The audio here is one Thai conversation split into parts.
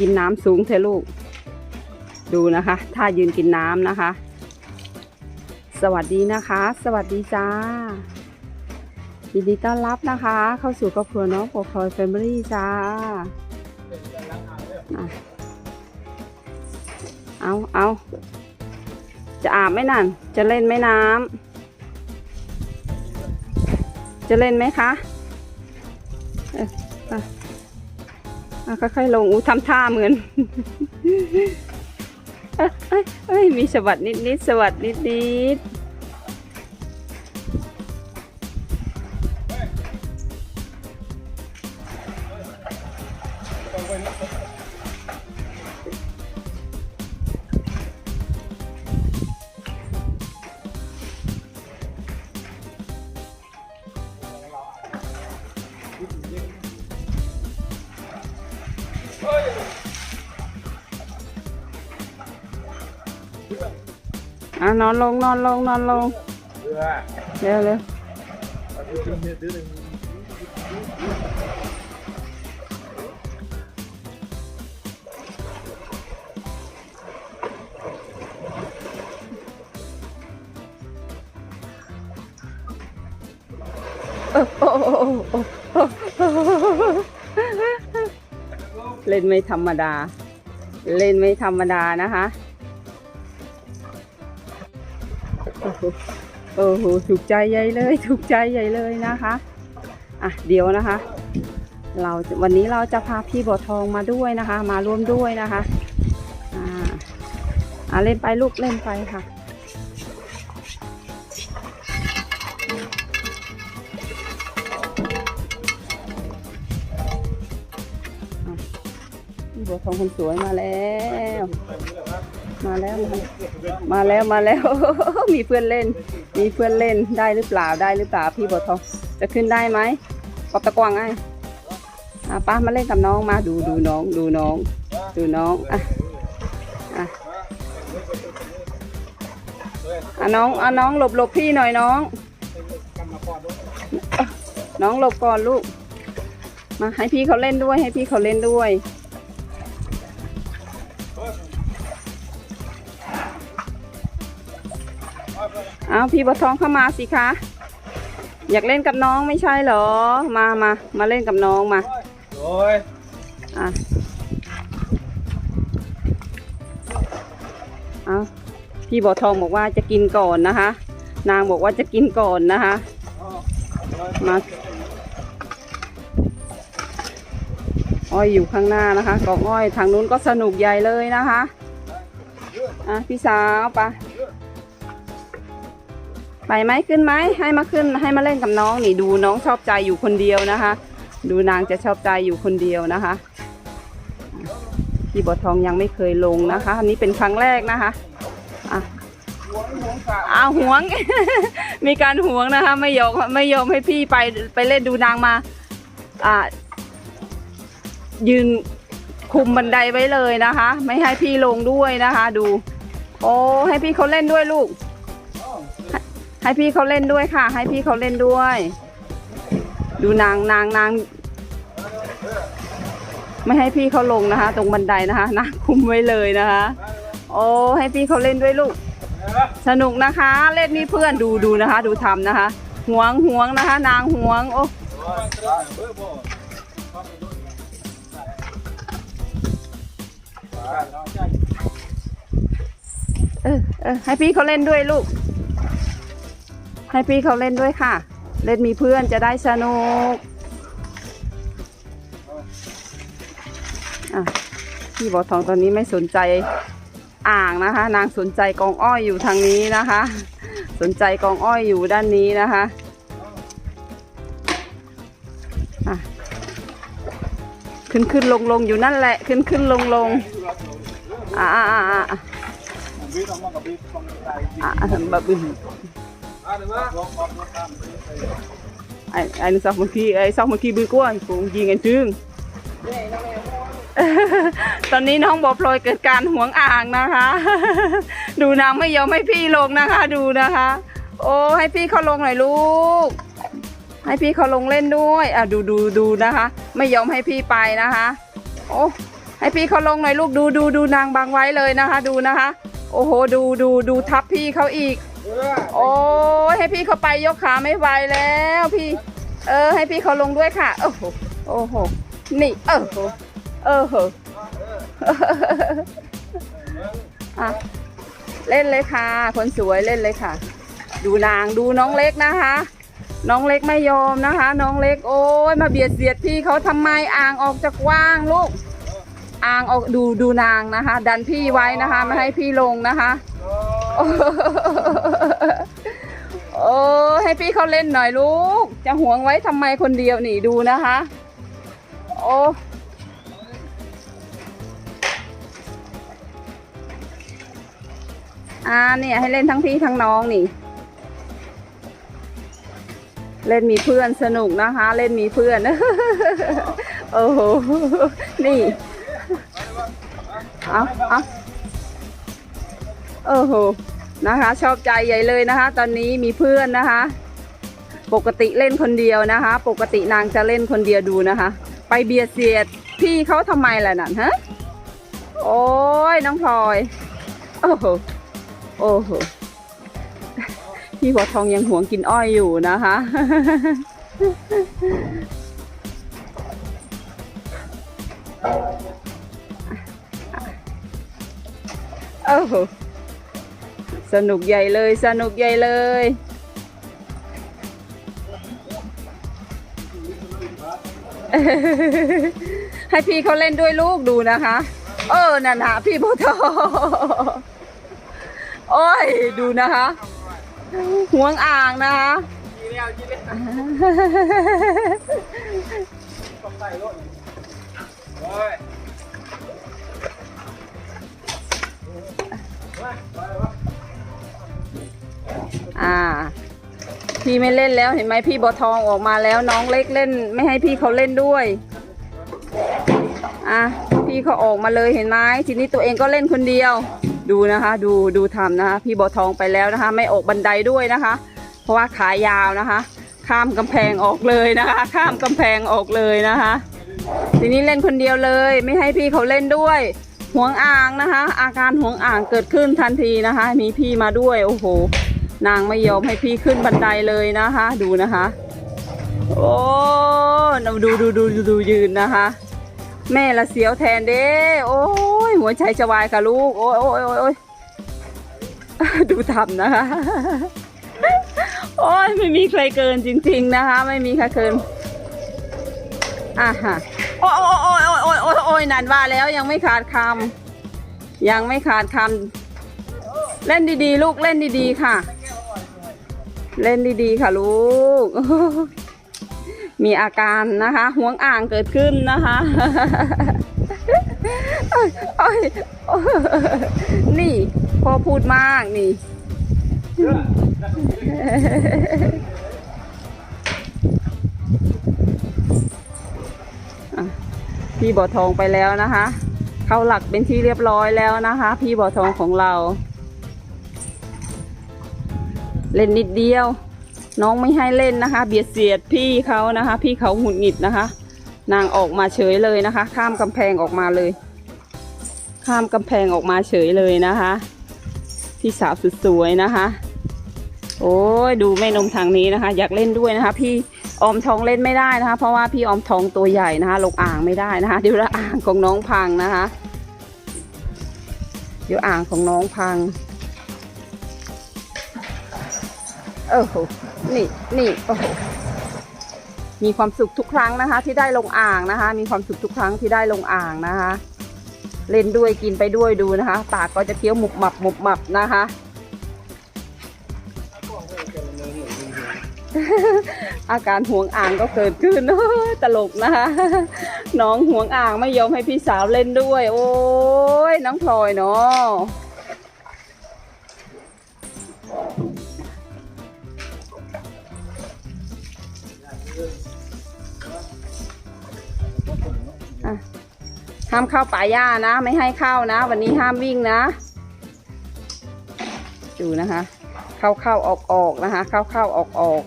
กินน้ำสูงเถอะลูก ดูนะคะท่ายืนกินน้ำนะคะ สวัสดีนะคะ สวัสดีจ้ายินดีต้อนรับนะคะ เข้าสู่ครอบครัวน้องปกครองแฟมิลี่จ้าเอาเอาจะอาบไหมนั่น จะเล่นไหมน้ำจะเล่นไหมคะะะ ค่อยๆลงอู้ทำท่าเหมือนเอ้ยเอ้ยมีสวัสดนิดๆสวัสดนิดๆ อะนอนลงนอนลงนอนลงเร็วเร็วเล่นไม่ธรรมดา เล่นไม่ธรรมดานะคะ โอ้โหโอ้โหถูกใจใหญ่เลย ถูกใจใหญ่เลยนะคะอะเดี๋ยวนะคะ เราวันนี้เราจะพาพี่บัวทองมาด้วยนะคะ มาร่วมด้วยนะคะอ่าอะเล่นไปลูกเล่นไปค่ะพี่บัวทองคนสวยมาแล้ว มาแล้ว มาแล้วมาแล้ว มีเพื่อนเล่น มีเพื่อนเล่นได้หรือเปล่าได้หรือเปล่าพี่บัวทองจะขึ้นได้ไหมกอบตะกวางไอะป้ามาเล่นกับน้องมาดูดูน้องดูน้อง ดูน้องอะอะอะน้องอะน้องหลบหลบพี่หน่อยน้อง น้องหลบก่อนลูก มาให้พี่เขาเล่นด้วยให้พี่เขาเล่นด้วย เอาพี่บัวทองเข้ามาสิคะ อยากเล่นกับน้องไม่ใช่เหรอ มามามาเล่นกับน้องมาโอ้ยอะเอาพี่บัวทองบอกว่าจะกินก่อนนะคะ นางบอกว่าจะกินก่อนนะคะ มาอ้อยอยู่ข้างหน้านะคะกองอ้อยทางนู้นก็สนุกใหญ่เลยนะคะ อะพี่สาวไปะ ไปไหมขึ้นไหมให้มาขึ้นให้มาเล่นกับน้องนี่ดูน้องชอบใจอยู่คนเดียวนะคะ ดูนางจะชอบใจอยู่คนเดียวนะคะพี่บัวทองยังไม่เคยลงนะคะอันนี้เป็นครั้งแรกนะคะอะอ้าวหวง มีการหวงนะคะ ไม่ยอมไม่ยอมให้พี่ไปไปเล่นดูนางมา อ่า ยืนคุมบันไดไว้เลยนะคะ ไม่ให้พี่ลงด้วยนะคะ ดู โอ้ให้พี่เขาเล่นด้วยลูก ให้พี่เขาเล่นด้วยค่ะ ให้พี่เขาเล่นด้วย ดูนางนางนางไม่ให้พี่เขาลงนะคะ ตรงบันไดนะคะนางคุมไว้เลยนะคะ โอ้ให้พี่เขาเล่นด้วยลูก สนุกนะคะ เล่นนี่เพื่อนดูดูนะคะ ดูทำนะคะห่วงห่วงนะคะ นางห่วงโอ้เออเออให้พี่เขาเล่นด้วยลูก ให้พี่เขาเล่นด้วยค่ะ เล่นมีเพื่อนจะได้สนุกพี่บอทองตอนนี้ไม่สนใจอ่างนะคะ นางสนใจกองอ้อยอยู่ทางนี้นะคะ สนใจกองอ้อยอยู่ด้านนี้นะคะขึ้นขึ้นลงลงอยู่นั่นแหละ ขึ้นขึ้นลงลงอ่าอ่าอ่าอ่าบีต้องมา ไอ้ไอ้นี่ซอกมื่อกี้ไอ้ซอกมื่อกี้บือกล้วยฝูงยิงกันจึงตอนนี้น้องบอพลอยเกิดการหวงอ่างนะคะ ดูนางไม่ยอมให้พี่ลงนะคะ ดูนะคะ โอ้ให้พี่เขาลงหน่อยลูก ให้พี่เขาลงเล่นด้วยอะดูดูดูนะคะ ไม่ยอมให้พี่ไปนะคะ โอ้ให้พี่เขาลงหน่อยลูกดูดูดูนางบังไว้เลยนะคะ ดูนะคะ โอ้โหดูดูดูทับพี่เขาอีก โอ้ยให้พี่เขาไปยกขาไม่ไหวแล้วพี่ เออ ให้พี่เขาลงด้วยค่ะ โอ้โหโอ้โหนี่เออโหเออโหอะเล่นเลยค่ะ คนสวยเล่นเลยค่ะ ดูนางดูน้องเล็กนะคะ น้องเล็กไม่ยอมนะคะ น้องเล็กโอ้ยมาเบียดเสียดพี่เขาทำไมอ่างออกจากว่างลูกอ่างออกดูดูนางนะคะ ดันพี่ไว้นะคะ ไม่ให้พี่ลงนะคะ โอ้ให้พี่เขาเล่นหน่อยลูก จะห่วงไว้ทำไมคนเดียวนี่ดูนะคะ โอ้อ่าเนี่ยให้เล่นทั้งพี่ทั้งน้องนี่ เล่นมีเพื่อนสนุกนะคะ เล่นมีเพื่อน โอ้โห นี่ เอาเอาโอ้โห นะคะ ชอบใจใหญ่เลยนะคะ ตอนนี้มีเพื่อนนะคะ ปกติเล่นคนเดียวนะคะ ปกตินางจะเล่นคนเดียวดูนะคะ ไปเบียดเสียดพี่เขาทำไมล่ะนั่นฮะโอ้ยน้องพลอย โอ้โหโอ้โหพี่หัวทองยังหวงกินอ้อยอยู่นะคะ โอ้โห สนุกใหญ่เลย สนุกใหญ่เลย ให้พี่เขาเล่นด้วยลูกดูนะคะ เออนั่นฮะพี่โบทอโอ้ย ดูนะคะห่วงอ่างนะคะ พี่ไม่เล่นแล้วเห็นไหมพี่บอทองออกมาแล้วน้องเล็กเล่น ไม่ให้พี่เขาเล่นด้วย อะพี่เขาออกมาเลยเห็นไหมทีนี้ตัวเองก็เล่นคนเดียว ดูนะคะ ดูดูทำนะคะ พี่บอทองไปแล้วนะคะ ไม่ออกบันไดด้วยนะคะ เพราะว่าขายาวนะคะ ข้ามกำแพงออกเลยนะคะ ข้ามกำแพงออกเลยนะคะ ทีนี้เล่นคนเดียวเลย ไม่ให้พี่เขาเล่นด้วยห่วงอ่างนะคะ อาการห่วงอ่างเกิดขึ้นทันทีนะคะ มีพี่มาด้วยโอ้โห นางไม่ยอมให้พี่ขึ้นบันไดเลยนะคะ ดูนะคะ โอ้ดูดูดูดูดูยืนนะคะ แม่ละเสียวแทนเด้โอ้ยหัวใจจะวายค่ะลูก โอ้ยโอ้ยโอ้ยดูทำนะคะ โอ้ยไม่มีใครเกินจริง ๆนะคะ ไม่มีใครเกินอะฮะโอ้ยโอ้ยโอ้ยโอ้ยโอ้ยโอ้ยนันว่าแล้วยังไม่ขาดคำยังไม่ขาดคำเล่นดีๆ ลูกเล่นดีๆ ค่ะ เล่นดีๆค่ะลูก มีอาการนะคะห่วงอ่างเกิดขึ้นนะคะโอ้ยโอ้ยนี่พอพูดมากนี่ พี่บ่อทองไปแล้วนะคะ เข้าหลักเป็นที่เรียบร้อยแล้วนะคะ พี่บ่อทองของเรา เล่นนิดเดียว น้องไม่ให้เล่นนะคะ เบียดเสียดพี่เขานะคะ พี่เขาหงุดหงิดนะคะ นางออกมาเฉยเลยนะคะ ข้ามกำแพงออกมาเลย ข้ามกำแพงออกมาเฉยเลยนะคะ พี่สาวสุดสวยนะคะ โอ้ยดูแม่นมทางนี้นะคะ อยากเล่นด้วยนะคะ พี่ออมทองเล่นไม่ได้นะคะ เพราะว่าพี่ออมทองตัวใหญ่นะคะ ลงอ่างไม่ได้นะคะ เดี๋ยวละอ่างของน้องพังนะคะ เดี๋ยวอ่างของน้องพัง เออโห นี่ นี่ โอ้โห มีความสุขทุกครั้งนะคะ ที่ได้ลงอ่างนะคะ มีความสุขทุกครั้งที่ได้ลงอ่างนะคะ เล่นด้วยกินไปด้วยดูนะคะ ปากก็จะเคี้ยวหมุบหมับหมุบหมับนะคะ อาการห่วงอ่างก็เกิดขึ้นโอ้ยตลกนะคะ น้องห่วงอ่างไม่ยอมให้พี่สาวเล่นด้วย โอ้ยน้องพลอยเนาะ ห้ามเข้าป่าหญ้านะ ไม่ให้เข้านะ วันนี้ห้ามวิ่งนะดูนะคะ เข้าเข้าออกออกนะคะ เข้าเข้าออกออก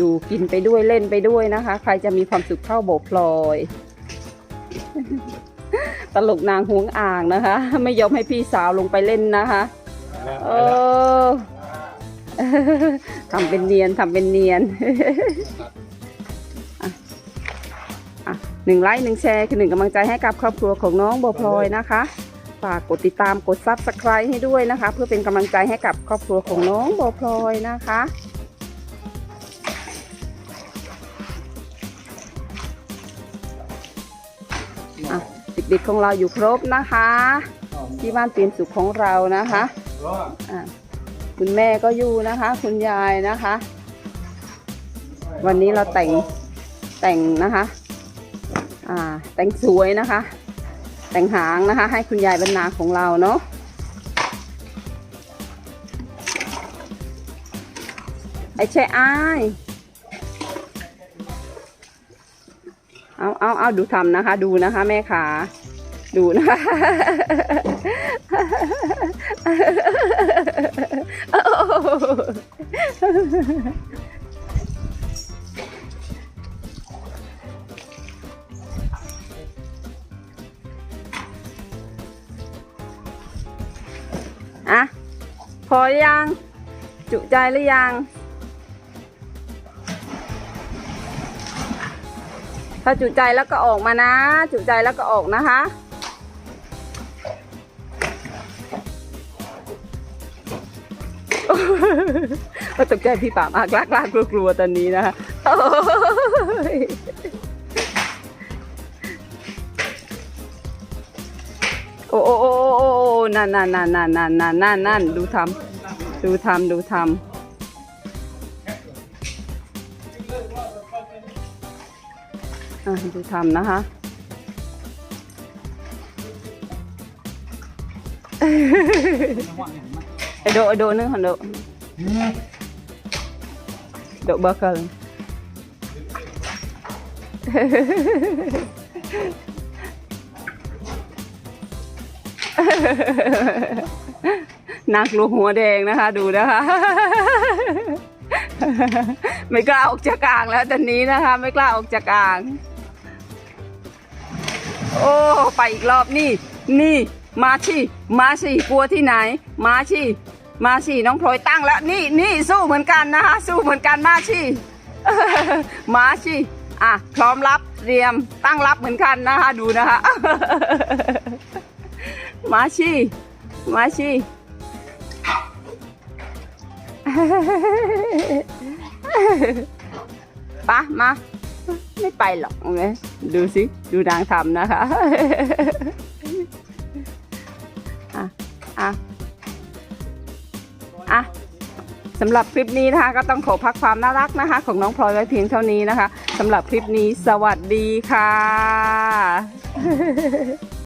ดูกินไปด้วยเล่นไปด้วยนะคะ ใครจะมีความสุขเข้าโบพลอย ตลกนางหวงอ่างนะคะ ไม่ยอมให้พี่สาวลงไปเล่นนะคะเออทำเป็นเนียนทำเป็นเนียน หนึ่งไลค์หนึ่งแชร์คือหนึ่งกำลังใจให้กับครอบครัวของน้องโบวพลอยนะคะฝากกดติดตามกดซับสไครต์ให้ด้วยนะคะ เพื่อเป็นกำลังใจให้กับครอบครัวของน้องโบวพลอยนะคะเด็กๆของเราอยู่ครบนะคะ ที่บ้านเปลี่ยนสุขของเรานะคะคุณแม่ก็อยู่นะคะ คุณยายนะคะ วันนี้เราแต่งแต่งนะคะ แต่งสวยนะคะ แต่งหางนะคะ ให้คุณยายบรรณาของเราเนาะไอ้แช่อ้ายเอาเอาเอาดูทำนะคะ ดูนะคะ แม่ขาดูนะคะอะ พอหรือยัง จุใจหรือยัง ถ้าจุใจแล้วก็ออกมานะ จุใจแล้วก็ออกนะคะ ก็ตกใจพี่ป่ามากลากลากกลัวตอนนี้นะคะโอ้โอ้โอ้โอ้นั่นนั่นนั่นนั่นนั่นนั่นนั่นดูทำ ดูทำดูทำอะดูทำนะคะไอโดไอโดนึงหันโดโดเบอร์เกิล นักลูกหัวแดงนะคะ ดูนะคะ ไม่กล้าออกจากอ่างแล้วตอนนี้นะคะ ไม่กล้าออกจากอ่าง โอ้ไปอีกรอบนี่ นี่ มาชีมาชีกลัวที่ไหน มาชีมาชีน้องพลอยตั้งแล้ว นี่นี่สู้เหมือนกันนะคะ สู้เหมือนกันมาชีมาชีอะพร้อมรับเตรียมตั้งรับเหมือนกันนะคะ ดูนะคะ มาชีมาชี ปะมา ไม่ไปหรอกไงดูสิ ดูนางทำนะคะอะอะอะสำหรับคลิปนี้นะคะ ก็ต้องขอพักความน่ารักนะคะ ของน้องพลอยไว้เพียงเท่านี้นะคะสำหรับคลิปนี้สวัสดีค่ะ